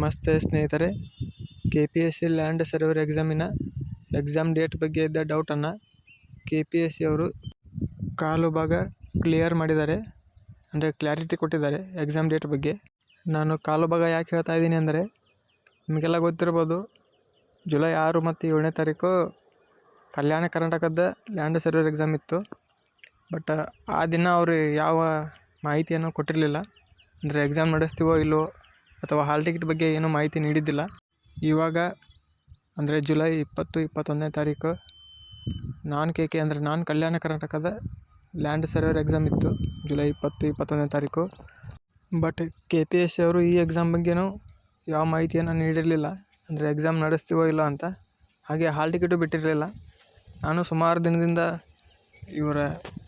ನಮಸ್ತೆ ಸ್ನೇಹಿತರೆ K P S C land surveyor ಎಕ್ಸಾಮಿನ exam date ಬಗ್ಗೆ ಇದ್ದ ಡೌಟನ್ನು ಕೆ ಪಿ ಎಸ್ ಸಿ ಅವರು ಕಾಲು ಭಾಗ ಕ್ಲಿಯರ್ ಮಾಡಿದ್ದಾರೆ, ಅಂದರೆ ಕ್ಲಾರಿಟಿ ಕೊಟ್ಟಿದ್ದಾರೆ ಎಕ್ಸಾಮ್ ಡೇಟ್ ಬಗ್ಗೆ. ನಾನು ಕಾಲು ಭಾಗ ಯಾಕೆ ಹೇಳ್ತಾ ಇದ್ದೀನಿ ಅಂದರೆ, ನಿಮಗೆಲ್ಲ ಗೊತ್ತಿರ್ಬೋದು, ಜುಲೈ ಆರು ಮತ್ತು ಏಳನೇ ತಾರೀಕು ಕಲ್ಯಾಣ ಕರ್ನಾಟಕದ ಲ್ಯಾಂಡ್ ಸರ್ವರ್ ಎಕ್ಸಾಮ್ ಇತ್ತು. ಬಟ್ ಆ ದಿನ ಅವರು ಯಾವ ಮಾಹಿತಿಯನ್ನು ಕೊಟ್ಟಿರಲಿಲ್ಲ, ಅಂದರೆ ಎಕ್ಸಾಮ್ ನಡೆಸ್ತೀವೋ ಇಲ್ಲವೋ ಅಥವಾ ಹಾಲ್ ಟಿಕೆಟ್ ಬಗ್ಗೆ ಏನೂ ಮಾಹಿತಿ ನೀಡಿದ್ದಿಲ್ಲ. ಇವಾಗ, ಅಂದರೆ ಜುಲೈ ಇಪ್ಪತ್ತು, ಇಪ್ಪತ್ತೊಂದನೇ ತಾರೀಕು, ನಾನ್ ಕೆ ಕೆ ಅಂದರೆ ನಾನ್ ಕಲ್ಯಾಣ ಕರ್ನಾಟಕದ ಲ್ಯಾಂಡ್ ಸರ್ವರ್ ಎಕ್ಸಾಮ್ ಇತ್ತು, ಜುಲೈ ಇಪ್ಪತ್ತು, ಇಪ್ಪತ್ತೊಂದನೇ ತಾರೀಕು. But K P S C ಅವರು ಈ ಎಕ್ಸಾಮ್ ಬಗ್ಗೆನೂ ಯಾವ ಮಾಹಿತಿಯನ್ನು ನೀಡಿರಲಿಲ್ಲ. ಅಂದರೆ ಎಕ್ಸಾಮ್ ನಡೆಸ್ತೀವೋ ಇಲ್ಲೋ ಅಂತ. ಹಾಗೆ ಹಾಲ್ ಟಿಕೆಟು ಬಿಟ್ಟಿರಲಿಲ್ಲ. ನಾನು ಸುಮಾರು ದಿನದಿಂದ ಇವರ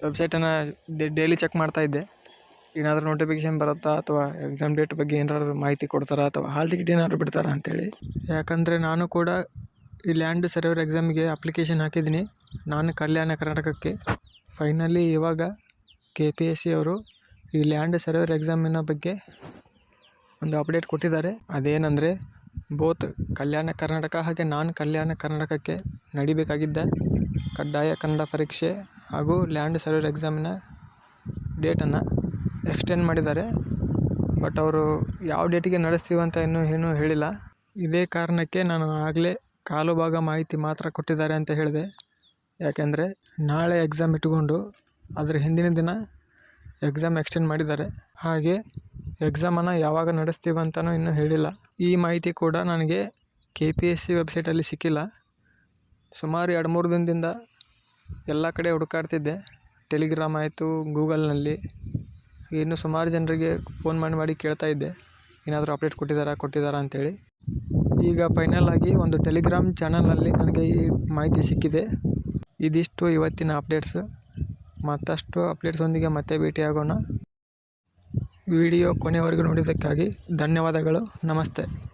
ವೆಬ್ಸೈಟನ್ನು ಡೈಲಿ ಚೆಕ್ ಮಾಡ್ತಾಯಿದ್ದೆ ಏನಾದರೂ ನೋಟಿಫಿಕೇಶನ್ ಬರುತ್ತಾ ಅಥವಾ ಎಕ್ಸಾಮ್ ಡೇಟ್ ಬಗ್ಗೆ ಏನಾದರೂ ಮಾಹಿತಿ ಕೊಡ್ತಾರಾ ಅಥವಾ ಹಾಲ್ ಟಿಕೆಟ್ ಏನಾದ್ರು ಬಿಡ್ತಾರಾ ಅಂತೇಳಿ. ಯಾಕಂದರೆ ನಾನು ಕೂಡ ಈ ಲ್ಯಾಂಡ್ ಸರ್ವರ್ ಎಕ್ಸಾಮಿಗೆ ಅಪ್ಲಿಕೇಶನ್ ಹಾಕಿದ್ದೀನಿ. ನಾನು ಕಲ್ಯಾಣ ಕರ್ನಾಟಕಕ್ಕೆ. ಫೈನಲಿ ಇವಾಗ ಕೆ ಪಿ ಎಸ್ ಸಿ ಅವರು ಈ ಲ್ಯಾಂಡ್ ಸರ್ವರ್ ಎಕ್ಸಾಮಿನ ಬಗ್ಗೆ ಒಂದು ಅಪ್ಡೇಟ್ ಕೊಟ್ಟಿದ್ದಾರೆ. ಅದೇನಂದರೆ ಬೋತ್ ಕಲ್ಯಾಣ ಕರ್ನಾಟಕ ಹಾಗೆ ನಾನ್ ಕಲ್ಯಾಣ ಕರ್ನಾಟಕಕ್ಕೆ ನಡಿಬೇಕಾಗಿದ್ದ ಕಡ್ಡಾಯ ಕನ್ನಡ ಪರೀಕ್ಷೆ ಹಾಗೂ ಲ್ಯಾಂಡ್ ಸರ್ವರ್ ಎಕ್ಸಾಮಿನ ಡೇಟನ್ನು ಎಕ್ಸ್ಟೆಂಡ್ ಮಾಡಿದ್ದಾರೆ. ಬಟ್ ಅವರು ಯಾವ ಡೇಟಿಗೆ ಅಂತ ಇನ್ನೂ ಏನೂ ಹೇಳಿಲ್ಲ. ಇದೇ ಕಾರಣಕ್ಕೆ ನಾನು ಆಗಲೇ ಕಾಲು ಭಾಗ ಮಾಹಿತಿ ಮಾತ್ರ ಕೊಟ್ಟಿದ್ದಾರೆ ಅಂತ ಹೇಳಿದೆ. ಯಾಕೆಂದರೆ ನಾಳೆ ಎಕ್ಸಾಮ್ ಇಟ್ಕೊಂಡು ಅದರ ಹಿಂದಿನ ದಿನ ಎಕ್ಸಾಮ್ ಎಕ್ಸ್ಟೆಂಡ್ ಮಾಡಿದ್ದಾರೆ. ಹಾಗೆ ಎಕ್ಸಾಮನ್ನು ಯಾವಾಗ ನಡೆಸ್ತೀವಿ ಅಂತಲೂ ಇನ್ನೂ ಹೇಳಿಲ್ಲ. ಈ ಮಾಹಿತಿ ಕೂಡ ನನಗೆ ಕೆ ಪಿ ಎಸ್ ಸಿ ವೆಬ್ಸೈಟಲ್ಲಿ ಸಿಕ್ಕಿಲ್ಲ. ಸುಮಾರು ಎರಡು ಮೂರು ದಿನದಿಂದ ಎಲ್ಲ ಕಡೆ ಹುಡುಕಾಡ್ತಿದ್ದೆ. ಟೆಲಿಗ್ರಾಮ್ ಆಯಿತು ಗೂಗಲ್ನಲ್ಲಿ ಇನ್ನು ಸುಮಾರು ಜನರಿಗೆ ಫೋನ್ ಮಾಡಿ ಮಾಡಿ ಕೇಳ್ತಾ ಇದ್ದೆ. ಏನಾದರೂ ಅಪ್ಡೇಟ್ ಕೊಟ್ಟಿದ್ದಾರಾ ಕೊಟ್ಟಿದ್ದಾರಾ ಅಂತೇಳಿ. ಈಗ ಫೈನಲ್ ಆಗಿ ಒಂದು ಟೆಲಿಗ್ರಾಮ್ ಚಾನಲ್ನಲ್ಲಿ ನನಗೆ ಈ ಮಾಹಿತಿ ಸಿಕ್ಕಿದೆ. ಇದಿಷ್ಟು ಇವತ್ತಿನ ಅಪ್ಡೇಟ್ಸ್ ಮತ್ತಷ್ಟು ಅಪ್ಡೇಟ್ಸೊಂದಿಗೆ ಮತ್ತೆ ಭೇಟಿಯಾಗೋಣ. ವಿಡಿಯೋ ಕೊನೆವರೆಗೂ ನೋಡಿದ್ದಕ್ಕಾಗಿ ಧನ್ಯವಾದಗಳು. ನಮಸ್ತೆ.